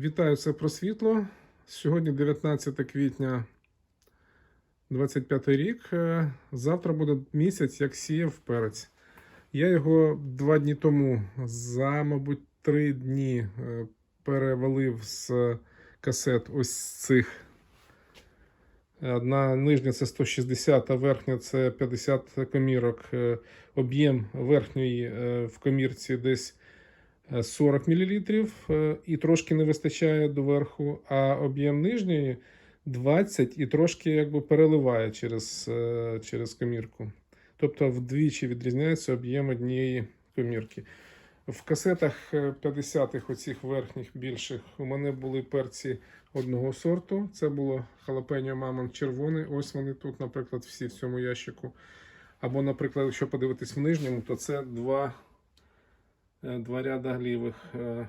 Вітаю це про світло. Сьогодні 19 квітня 25 рік. Е, Завтра буде місяць, як сіяв перець. Я його два дні тому за, мабуть, три дні е, перевалив з касет ось цих. Одна нижня це 160, а верхня це 50 комірок. Е, Об'єм верхньої е, в комірці десь е, 40 мл і трошки не вистачає доверху, а об'єм нижньої 20 і трошки якби переливає через, е, через комірку. Тобто вдвічі відрізняється об'єм однієї комірки. В касетах 50-х, оцих верхніх більших, у мене були перці одного сорту. Це було халапеньо мамон червоний. Ось вони тут, наприклад, всі в цьому ящику. Або, наприклад, якщо подивитись в нижньому, то це два, е, два ряда глівих. Е,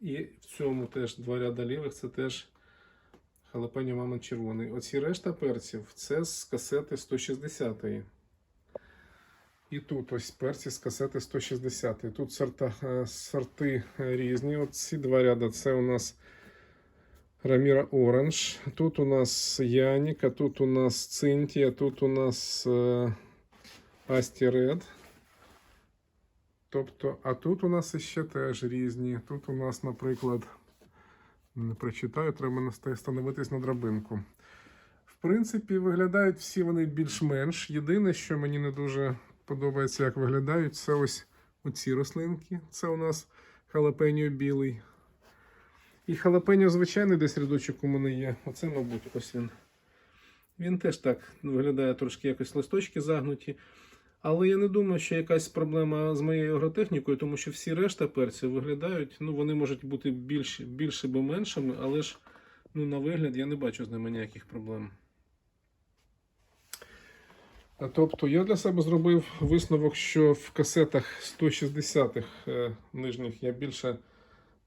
І в цьому теж два ряда лівих, це теж халапеньо мамон червоний. Оці решта перців це з касети 160. -ї. і тут ось перці з касети 160. -ї. Тут сорта, е, сорти е, різні. От ці два ряда це у нас Раміра Оранж. Тут у нас Яніка, тут у нас Цинтія, тут у нас е, Асті Ред. Тобто, а тут у нас ще теж різні. Тут у нас, наприклад, не прочитаю, треба становитись на драбинку. В принципі, виглядають всі вони більш-менш. Єдине, що мені не дуже подобається, як виглядають, це ось оці рослинки. Це у нас халапеньо білий. І халапеньо звичайний десь рядочок у мене є. Оце, мабуть, ось він. Він теж так виглядає трошки якось листочки загнуті. Але я не думаю, що якась проблема з моєю агротехнікою, тому що всі решта перців виглядають, ну вони можуть бути більш, більше або меншими, але ж ну, на вигляд я не бачу з ними ніяких проблем. Тобто я для себе зробив висновок, що в касетах 160-х е, нижніх я більше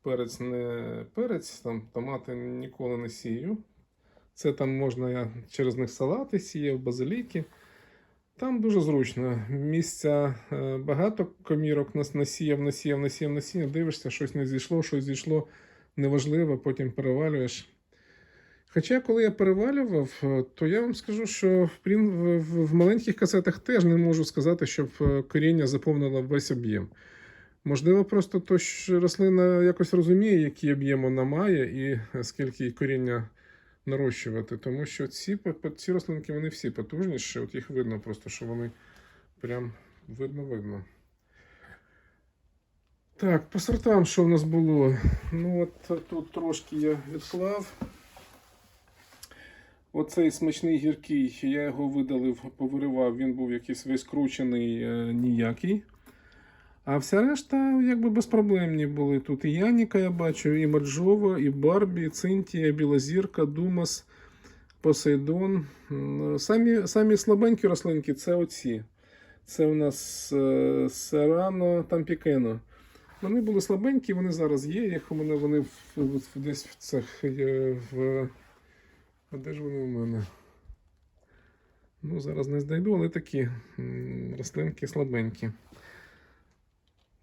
перець не перець, там томати ніколи не сію. Це там можна я через них салати сіяв, базиліки. Там дуже зручно. Місця е, багато комірок нас насіяв, насіяв, насіяв, насіяв. Дивишся, щось не зійшло, щось зійшло неважливо, потім перевалюєш. Хоча, коли я перевалював, е, то я вам скажу, що в, маленьких касетах теж не можу сказати, щоб е, коріння заповнило весь об'єм. Можливо, просто то, що рослина якось розуміє, який об'єм вона має і скільки коріння нарощувати. Тому що ці, ці рослинки вони всі потужніші, от їх видно просто, що вони прям видно-видно. Так, по сортам, що в нас було? Ну, от тут трошки я відклав. Оцей смачний гіркий, я його видалив, повиривав, він був якийсь весь кручений, е, ніякий. А вся решта, якби безпроблемні були. Тут і Яніка, я бачу, і Маджова, і Барбі, і Цинтія, Білозірка, Думас, Посейдон. Самі, самі слабенькі рослинки це оці. Це у нас е, Серано, там Пікено. Вони були слабенькі, вони зараз є. Їх у мене вони в, в- десь в цих в. А де ж вони у мене? Ну, зараз не знайду, але такі рослинки слабенькі.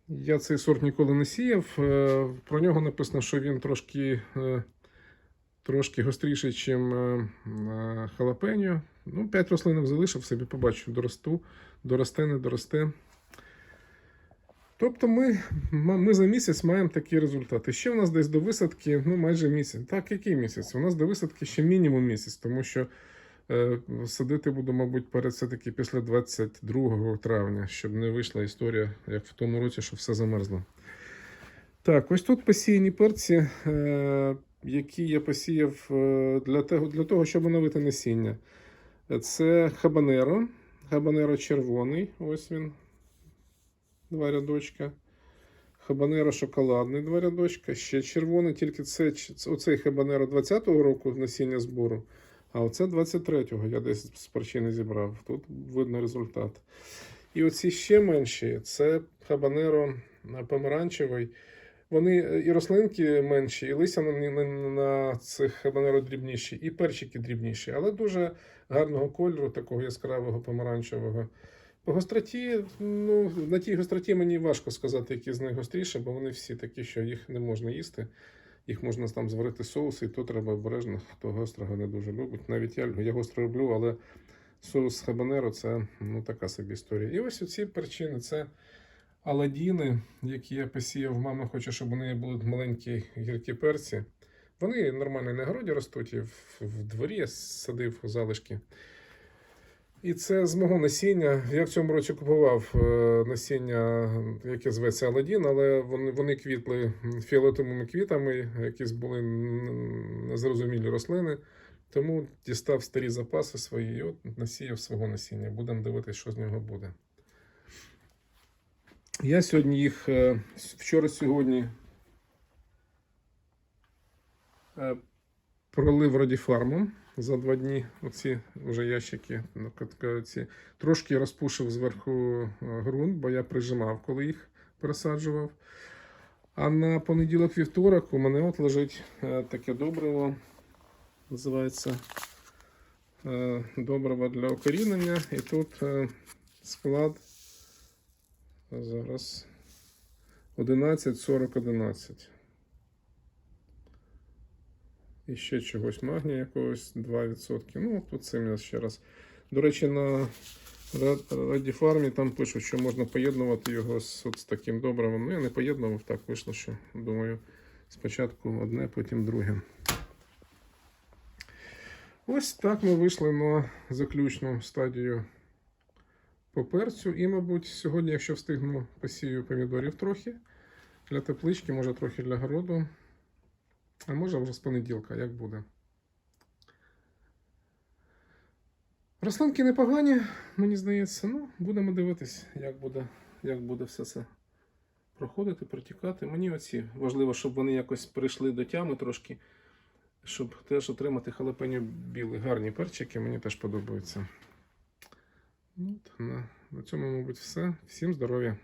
Я цей сорт ніколи не сіяв. Е, Про нього написано, що він трошки, е, трошки гостріший, ніж халапеньо. Ну, 5 рослинок залишив собі, побачу, доросту, доросте, не доросте. Тобто ми, ми за місяць маємо такі результати. Ще у нас десь до висадки, ну майже місяць. Так, який місяць? У нас до висадки ще мінімум місяць, тому що е, садити буду, мабуть, перед все-таки після 22 травня, щоб не вийшла історія, як в тому році, що все замерзло. Так, ось тут посіяні перці, е, які я посіяв е, для, того, для того, щоб оновити насіння. Це хабанеро, хабанеро червоний, ось він, два рядочка. Хабанеро шоколадний, два рядочка, ще червоний, тільки це оцей хабанеро 20-го року насіння збору, а оце 23-го я десь з причини зібрав. Тут видно результат. І оці ще менші це хабанеро е, помаранчевий. Вони е, і рослинки менші, і листя на, на, на цих хабанеро дрібніші, і перчики дрібніші, але дуже гарного кольору, такого яскравого помаранчевого. По гостроті, ну, на тій гостроті мені важко сказати, які з них гостріше, бо вони всі такі, що їх не можна їсти. Їх можна там зварити соус, і то треба обережно, хто гострого не дуже любить. Навіть я, я гостро люблю, але соус хабанеро це ну, така собі історія. І ось оці перчини це аладіни, які я посіяв. Мама хоче, щоб у неї були маленькі гіркі перці. Вони нормально на городі ростуть, і в, в дворі я садив залишки. І це з мого насіння. Я в цьому році купував е, насіння, яке зветься Аладдін, але вони, вони квітли фіолетовими квітами, якісь були незрозумілі рослини. Тому дістав старі запаси свої і от насіяв свого насіння. Будемо дивитися, що з нього буде. Я сьогодні їх е, вчора-сьогодні е, пролив радіфармом за два дні. Оці вже ящики. ну, кат- ці. Трошки розпушив зверху е, ґрунт, бо я прижимав, коли їх пересаджував. А на понеділок вівторок у мене от лежить е, таке добриво. Називається е, добриво для окорінення. І тут склад зараз 11, 40, 11. І ще чогось магнія якогось 2%. Ну, тут цим я ще раз. До речі, на Радіфармі там пишуть, що можна поєднувати його з, от, з таким добривом. Ну, я не поєднував, так вийшло, що думаю, спочатку одне, потім друге. Ось так ми вийшли на заключну стадію по перцю. І, мабуть, сьогодні, якщо встигну, посію помідорів трохи для теплички, може трохи для городу. А може вже з понеділка, як буде. Рослинки непогані, мені здається. Ну, будемо дивитись, як буде, як буде все це проходити, протікати. Мені оці важливо, щоб вони якось прийшли до тями трошки, щоб теж отримати халапеньо білий. Гарні перчики, мені теж подобаються. Ну, от, на, на цьому, мабуть, все. Всім здоров'я!